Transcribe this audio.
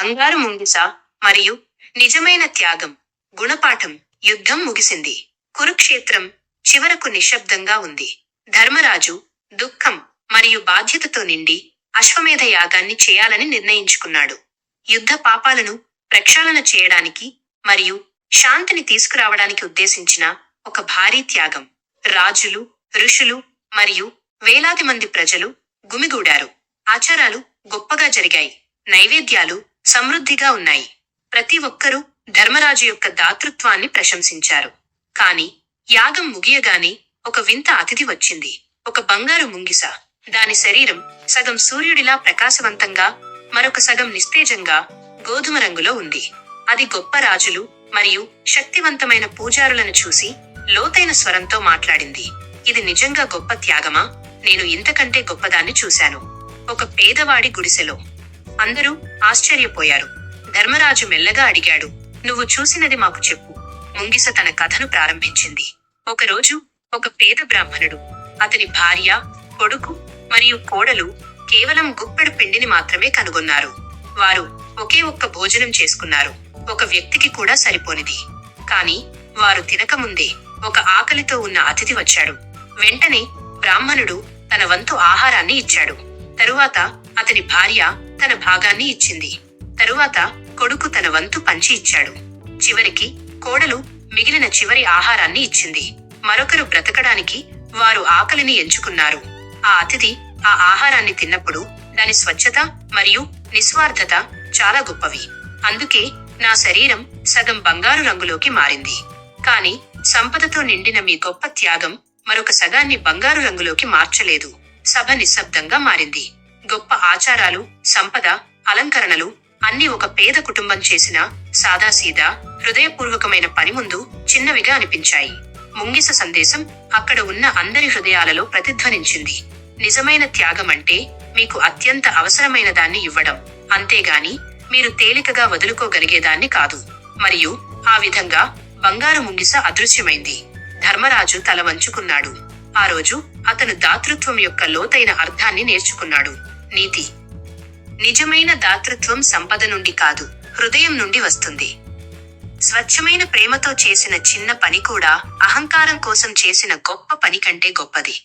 బంగారు ముంగిస మరియు నిజమైన త్యాగం గుణపాఠం యుద్ధం ముగిసింది. కురుక్షేత్రం చివరకు నిశ్శబ్దంగా ఉంది. ధర్మరాజు దుఃఖం మరియు బాధ్యతతో నిండి అశ్వమేధ యాగాన్ని చేయాలని నిర్ణయించుకున్నాడు. యుద్ధ పాపాలను ప్రక్షాళన చేయడానికి మరియు శాంతిని తీసుకురావడానికి ఉద్దేశించిన ఒక భారీ త్యాగం. రాజులు ఋషులు మరియు వేలాది మంది ప్రజలు గుమిగూడారు. ఆచారాలు గొప్పగా జరిగాయి. నైవేద్యాలు సమృద్ధిగా ఉన్నాయి. ప్రతి ఒక్కరూ ధర్మరాజు యొక్క దాతృత్వాన్ని ప్రశంసించారు. కాని యాగం ముగియగానే ఒక వింత అతిథి వచ్చింది. ఒక బంగారు ముంగిస. దాని శరీరం సగం సూర్యుడిలా ప్రకాశవంతంగా మరొక సగం నిస్తేజంగా గోధుమ రంగులో ఉంది. అది గొప్ప రాజులు మరియు శక్తివంతమైన పూజారులను చూసి లోతైన స్వరంతో మాట్లాడింది. ఇది నిజంగా గొప్ప త్యాగమా? నేను ఇంతకంటే గొప్పదాన్ని చూశాను. ఒక పేదవాడి గుడిసెలో. అందరూ ఆశ్చర్యపోయారు. ధర్మరాజు మెల్లగా అడిగాడు నువ్వు చూసినది మాకు చెప్పు. ముంగిస తన కథను ప్రారంభించింది. ఒకరోజు ఒక పేద బ్రాహ్మణుడు అతని భార్య కొడుకు మరియు కోడలు కేవలం గుప్పెడు పిండిని మాత్రమే కనుగొన్నారు. వారు ఒకే ఒక్క భోజనం చేసుకున్నారు. ఒక వ్యక్తికి కూడా సరిపోనిది. కాని వారు తినకముందే ఒక ఆకలితో ఉన్న అతిథి వచ్చాడు. వెంటనే బ్రాహ్మణుడు తన వంతు ఆహారాన్ని ఇచ్చాడు. తరువాత అతని భార్య తన భాగాన్ని ఇచ్చింది. తరువాత కొడుకు తన వంతు పంచి ఇచ్చాడు. చివరికి కోడలు మిగిలిన చివరి ఆహారాన్ని ఇచ్చింది. మరొకరు బ్రతకడానికి వారు ఆకలిని ఎంచుకున్నారు. ఆ అతిథి ఆ ఆహారాన్ని తిన్నప్పుడు దాని స్వచ్ఛత మరియు నిస్వార్థత చాలా గొప్పవి. అందుకే నా శరీరం సగం బంగారు రంగులోకి మారింది. కాని సంపదతో నిండిన మీ గొప్ప త్యాగం మరొక సగాన్ని బంగారు రంగులోకి మార్చలేదు. సభ నిశ్శబ్దంగా మారింది. గొప్ప ఆచారాలు సంపద అలంకరణలు అన్ని ఒక పేద కుటుంబం చేసిన సాదాసీదా హృదయపూర్వకమైన పని ముందు చిన్నవిగా అనిపించాయి. ముంగిస సందేశం అక్కడ ఉన్న అందరి హృదయాలలో ప్రతిధ్వనించింది. నిజమైన త్యాగం అంటే మీకు అత్యంత అవసరమైన దాన్ని ఇవ్వడం. అంతేగాని మీరు తేలికగా వదులుకోగలిగేదాన్ని కాదు. మరియు ఆ విధంగా బంగారు ముంగిస అదృశ్యమైంది. ధర్మరాజు తల వంచుకున్నాడు. ఆ రోజు అతను దాతృత్వం యొక్క లోతైన అర్థాన్ని నేర్చుకున్నాడు. నీతి. నిజమైన దాతృత్వం సంపద నుండి కాదు హృదయం నుండి వస్తుంది. స్వచ్ఛమైన ప్రేమతో చేసిన చిన్న పని కూడా అహంకారం కోసం చేసిన గొప్ప పని కంటే గొప్పది.